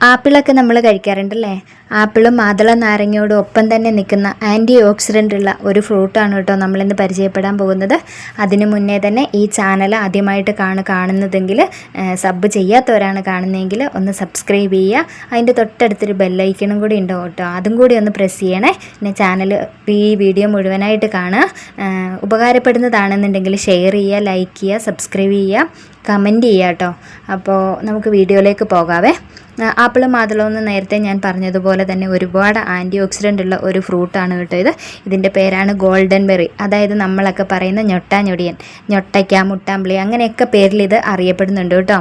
ആപ്പിളൊക്കെ നമ്മൾ കഴിക്കാറുണ്ടല്ലേ? ആപ്പിളും മാതള നാരങ്ങയോടും ഒപ്പം തന്നെ നിൽക്കുന്ന ആന്റി ഓക്സിഡന്റ് ഉള്ള ഒരു ഫ്രൂട്ടാണ് കേട്ടോ നമ്മളിന്ന് പരിചയപ്പെടാൻ പോകുന്നത്. അതിനു മുന്നേ തന്നെ ഈ ചാനൽ ആദ്യമായിട്ട് കാണു കാണുന്നതെങ്കിൽ സബ് ചെയ്യാത്തവരാണ് കാണുന്നതെങ്കിൽ ഒന്ന് സബ്സ്ക്രൈബ് ചെയ്യുക. അതിന്റെ തൊട്ടടുത്തൊരു ബെല്ലൈക്കണും കൂടി ഉണ്ടോ കേട്ടോ. അതും കൂടി ഒന്ന് പ്രസ് ചെയ്യണേ. പിന്നെ ചാനൽ ഈ വീഡിയോ മുഴുവനായിട്ട് കാണുക. ഉപകാരപ്പെടുന്നതാണെന്നുണ്ടെങ്കിൽ ഷെയർ ചെയ്യുക ലൈക്ക് ചെയ്യുക സബ്സ്ക്രൈബ് ചെയ്യുക കമന്റ് ചെയ്യുക കേട്ടോ. അപ്പോൾ നമുക്ക് വീഡിയോയിലേക്ക് പോകാവേ. ആപ്പിളും മാതളവും എന്ന് നേരത്തെ ഞാൻ പറഞ്ഞതുപോലെ തന്നെ ഒരുപാട് ആന്റി ഓക്സിഡന്റ് ഉള്ള ഒരു ഫ്രൂട്ടാണ് കേട്ടോ ഇത്. ഇതിന്റെ പേരാണ് ഗോൾഡൻ ബെറി. അതായത് നമ്മളൊക്കെ പറയുന്ന ഞൊട്ടാഞ്ഞൊടിയൻ ഞൊട്ടയ്ക്ക മുട്ടാമ്പിളി അങ്ങനെയൊക്കെ പേരിൽ ഇത് അറിയപ്പെടുന്നുണ്ട് കേട്ടോ.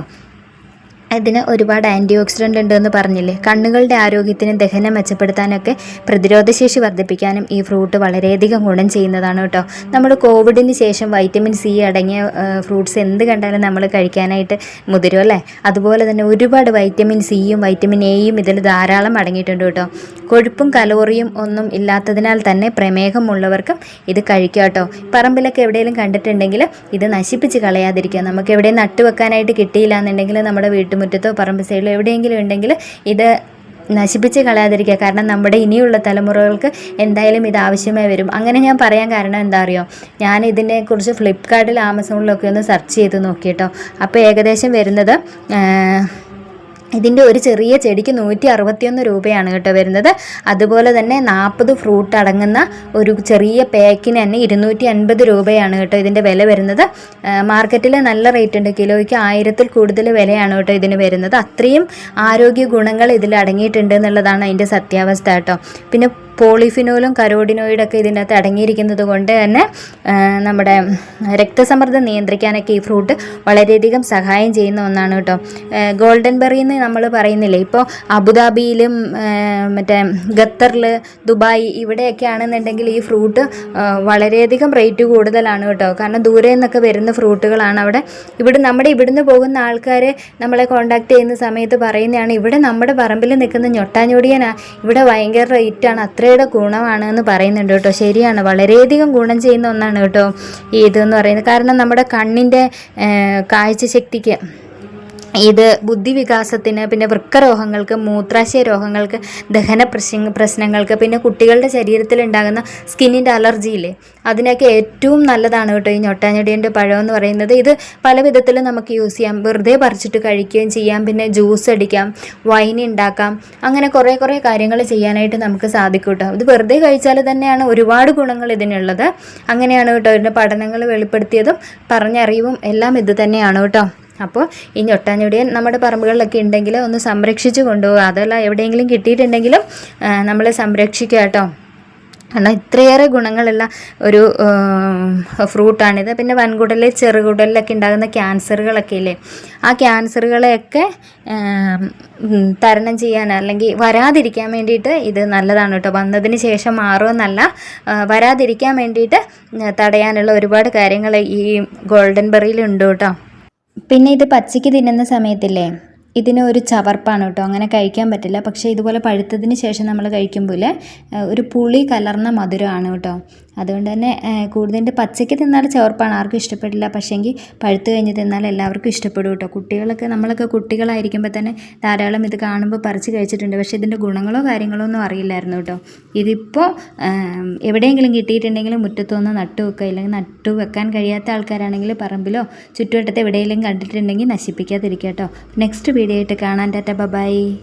ഇതിന് ഒരുപാട് ആന്റി ഓക്സിഡന്റ് ഉണ്ടെന്ന് പറഞ്ഞില്ലേ? കണ്ണുകളുടെ ആരോഗ്യത്തിന് ദഹനം മെച്ചപ്പെടുത്താനൊക്കെ പ്രതിരോധശേഷി വർദ്ധിപ്പിക്കാനും ഈ ഫ്രൂട്ട് വളരെയധികം ഗുണം ചെയ്യുന്നതാണ് കേട്ടോ. നമ്മൾ കോവിഡിന് ശേഷം വൈറ്റമിൻ സി അടങ്ങിയ ഫ്രൂട്ട്സ് എന്ത് കണ്ടാലും നമ്മൾ കഴിക്കാനായിട്ട് മുതിരും അല്ലേ? അതുപോലെ തന്നെ ഒരുപാട് വൈറ്റമിൻ സിയും വൈറ്റമിൻ എയും ഇതിൽ ധാരാളം അടങ്ങിയിട്ടുണ്ട് കേട്ടോ. കൊഴുപ്പും കലോറിയും ഒന്നും ഇല്ലാത്തതിനാൽ തന്നെ പ്രമേഹമുള്ളവർക്കും ഇത് കഴിക്കാം കേട്ടോ. പറമ്പിലൊക്കെ എവിടെയെങ്കിലും കണ്ടിട്ടുണ്ടെങ്കിൽ ഇത് നശിപ്പിച്ച് കളയാതിരിക്കുക നമുക്ക് എവിടെയും നട്ടുവെക്കാനായിട്ട് കിട്ടിയില്ല എന്നുണ്ടെങ്കിൽ നമ്മുടെ വീട്ടുമുറ്റത്തോ പറമ്പ് സൈഡിലോ എവിടെയെങ്കിലും ഉണ്ടെങ്കിൽ ഇത് നശിപ്പിച്ച് കളയാതിരിക്കുക. കാരണം നമ്മുടെ ഇനിയുള്ള തലമുറകൾക്ക് എന്തായാലും ഇത് ആവശ്യമായി വരും. അങ്ങനെ ഞാൻ പറയാൻ കാരണം എന്താ അറിയോ? ഞാൻ ഇതിനെക്കുറിച്ച് ഫ്ലിപ്കാർട്ടിൽ ആമസോണിലൊക്കെ ഒന്ന് സെർച്ച് ചെയ്ത് നോക്കിയിട്ടോ അപ്പോൾ ഏകദേശം വരുന്നത് ഇതിന്റെ ഒരു ചെറിയ ചെടിക്ക് നൂറ്റി അറുപത്തിയൊന്ന് രൂപയാണ് കേട്ടോ വരുന്നത്. അതുപോലെ തന്നെ നാൽപ്പത് ഫ്രൂട്ട് അടങ്ങുന്ന ഒരു ചെറിയ പാക്കിന് തന്നെ ഇരുന്നൂറ്റി അൻപത് രൂപയാണ് കേട്ടോ ഇതിന്റെ വില വരുന്നത്. മാർക്കറ്റിൽ നല്ല റേറ്റ് ഉണ്ട്. കിലോയ്ക്ക് ആയിരത്തിൽ കൂടുതൽ വിലയാണ് കേട്ടോ ഇതിന് വരുന്നത്. അത്രയും ആരോഗ്യ ഗുണങ്ങൾ ഇതിൽ അടങ്ങിയിട്ടുണ്ട് എന്നുള്ളതാണ് അതിന്റെ സത്യാവസ്ഥ കേട്ടോ. പിന്നെ പോളിഫിനോലും കരോഡിനോയിഡൊക്കെ ഇതിനകത്ത് അടങ്ങിയിരിക്കുന്നത് കൊണ്ട് തന്നെ നമ്മുടെ രക്തസമ്മർദ്ദം നിയന്ത്രിക്കാനൊക്കെ ഈ ഫ്രൂട്ട് വളരെയധികം സഹായം ചെയ്യുന്ന ഒന്നാണ് കേട്ടോ. ഗോൾഡൻ ബെറി എന്ന് നമ്മൾ പറയുന്നില്ലേ? ഇപ്പോൾ അബുദാബിയിലും മറ്റേ ഖത്തറിൽ ദുബായ് ഇവിടെയൊക്കെ ആണെന്നുണ്ടെങ്കിൽ ഈ ഫ്രൂട്ട് വളരെയധികം റേറ്റ് കൂടുതലാണ് കേട്ടോ. കാരണം ദൂരെ നിന്നൊക്കെ വരുന്ന ഫ്രൂട്ടുകളാണ് അവിടെ. ഇവിടെ നമ്മുടെ ഇവിടുന്ന് പോകുന്ന ആൾക്കാരെ നമ്മളെ കോണ്ടാക്ട് ചെയ്യുന്ന സമയത്ത് പറയുന്നതാണ് ഇവിടെ നമ്മുടെ പറമ്പിൽ നിൽക്കുന്ന ഞൊട്ടാഞ്ഞൊടിയനാ. ഇവിടെ ഭയങ്കര റേറ്റാണ്. അത്രയുടെ ഗുണമാണ് എന്ന് പറയുന്നുണ്ട് കേട്ടോ. ശരിയാണ്. വളരെയധികം ഗുണം ചെയ്യുന്ന ഒന്നാണ് കേട്ടോ ഈ ഇതെന്ന് പറയുന്നത്. കാരണം നമ്മുടെ കണ്ണിന്റെ കാഴ്ചശക്തിക്ക് ഇത് ബുദ്ധിവികാസത്തിന് പിന്നെ വൃക്കരോഗങ്ങൾക്ക് മൂത്രാശയ രോഗങ്ങൾക്ക് ദഹന പ്രശ്ന പ്രശ്നങ്ങൾക്ക് പിന്നെ കുട്ടികളുടെ ശരീരത്തിൽ ഉണ്ടാകുന്ന സ്കിന്നിന്റെ അലർജിയില്ലേ അതിനൊക്കെ ഏറ്റവും നല്ലതാണ് കേട്ടോ ഈ ഞൊട്ടാഞ്ഞെടിയന്റെ പഴം എന്ന് പറയുന്നത്. ഇത് പല വിധത്തിലും നമുക്ക് യൂസ് ചെയ്യാം. വെറുതെ പറിച്ചിട്ട് കഴിക്കുകയും ചെയ്യാം. പിന്നെ ജ്യൂസ് അടിക്കാം വൈൻ ഉണ്ടാക്കാം അങ്ങനെ കുറേ കുറേ കാര്യങ്ങൾ ചെയ്യാനായിട്ട് നമുക്ക് സാധിക്കും കേട്ടോ. ഇത് വെറുതെ കഴിച്ചാൽ തന്നെയാണ് ഒരുപാട് ഗുണങ്ങൾ ഇതിനുള്ളത്. അങ്ങനെയാണ് കേട്ടോ ഇതിന്റെ പഠനങ്ങൾ വെളിപ്പെടുത്തിയതും പറഞ്ഞറിവും എല്ലാം ഇത് തന്നെയാണ് കേട്ടോ. അപ്പോൾ ഈ ഞൊട്ടാഞ്ഞൊടിയൻ നമ്മുടെ പറമ്പുകളിലൊക്കെ ഉണ്ടെങ്കിൽ ഒന്ന് സംരക്ഷിച്ച് കൊണ്ടുപോകുക അതല്ല എവിടെയെങ്കിലും കിട്ടിയിട്ടുണ്ടെങ്കിലും നമ്മൾ സംരക്ഷിക്കുക കേട്ടോ. കാരണം ഇത്രയേറെ ഗുണങ്ങളുള്ള ഒരു ഫ്രൂട്ടാണിത്. പിന്നെ വൻകുടലിൽ ചെറുകുടലിലൊക്കെ ഉണ്ടാകുന്ന ക്യാൻസറുകളൊക്കെ ഇല്ലേ? ആ ക്യാൻസറുകളെയൊക്കെ തരണം ചെയ്യാൻ അല്ലെങ്കിൽ വരാതിരിക്കാൻ വേണ്ടിയിട്ട് ഇത് നല്ലതാണ് കേട്ടോ. വന്നതിന് ശേഷം മാറുമെന്നല്ല വരാതിരിക്കാൻ വേണ്ടിയിട്ട് തടയാനുള്ള ഒരുപാട് കാര്യങ്ങൾ ഈ ഗോൾഡൻ ബെറിയിലുണ്ട് കേട്ടോ. പിന്നെ ഇത് പച്ചയ്ക്ക് തിന്നുന്ന സമയത്തില്ലേ ഇതിന് ഒരു ചവർപ്പാണ് കേട്ടോ. അങ്ങനെ കഴിക്കാൻ പറ്റില്ല. പക്ഷേ ഇതുപോലെ പഴുത്തതിന് ശേഷം നമ്മൾ കഴിക്കുമ്പോൾ ഒരു പുളി കലർന്ന മധുരമാണ് കേട്ടോ. അതുകൊണ്ട് തന്നെ കൂടുതൽ പച്ചയ്ക്ക് തിന്നാൽ ചവർപ്പാണ്. ആർക്കും ഇഷ്ടപ്പെടില്ല. പക്ഷേങ്കിൽ പഴുത്ത് കഴിഞ്ഞ് തിന്നാൽ എല്ലാവർക്കും ഇഷ്ടപ്പെടും കേട്ടോ. കുട്ടികളൊക്കെ നമ്മളൊക്കെ കുട്ടികളായിരിക്കുമ്പോൾ തന്നെ ധാരാളം ഇത് കാണുമ്പോൾ പറിച്ച് കഴിച്ചിട്ടുണ്ട്. പക്ഷേ ഇതിന്റെ ഗുണങ്ങളോ കാര്യങ്ങളോ ഒന്നും അറിയില്ലായിരുന്നു കേട്ടോ. ഇതിപ്പോൾ എവിടെയെങ്കിലും കിട്ടിയിട്ടുണ്ടെങ്കിൽ മുറ്റത്തൊന്ന് നട്ടു വെക്കുക ഇല്ലെങ്കിൽ നട്ടു വെക്കാൻ കഴിയാത്ത ആൾക്കാരാണെങ്കിൽ പറമ്പിലോ ചുറ്റുവട്ടത്ത് എവിടെയെങ്കിലും കണ്ടിട്ടുണ്ടെങ്കിൽ നശിപ്പിക്കാതിരിക്കുക കേട്ടോ. നെക്സ്റ്റ് വീഡിയോ ആയിട്ട് കാണാൻ ടാറ്റ ബൈ.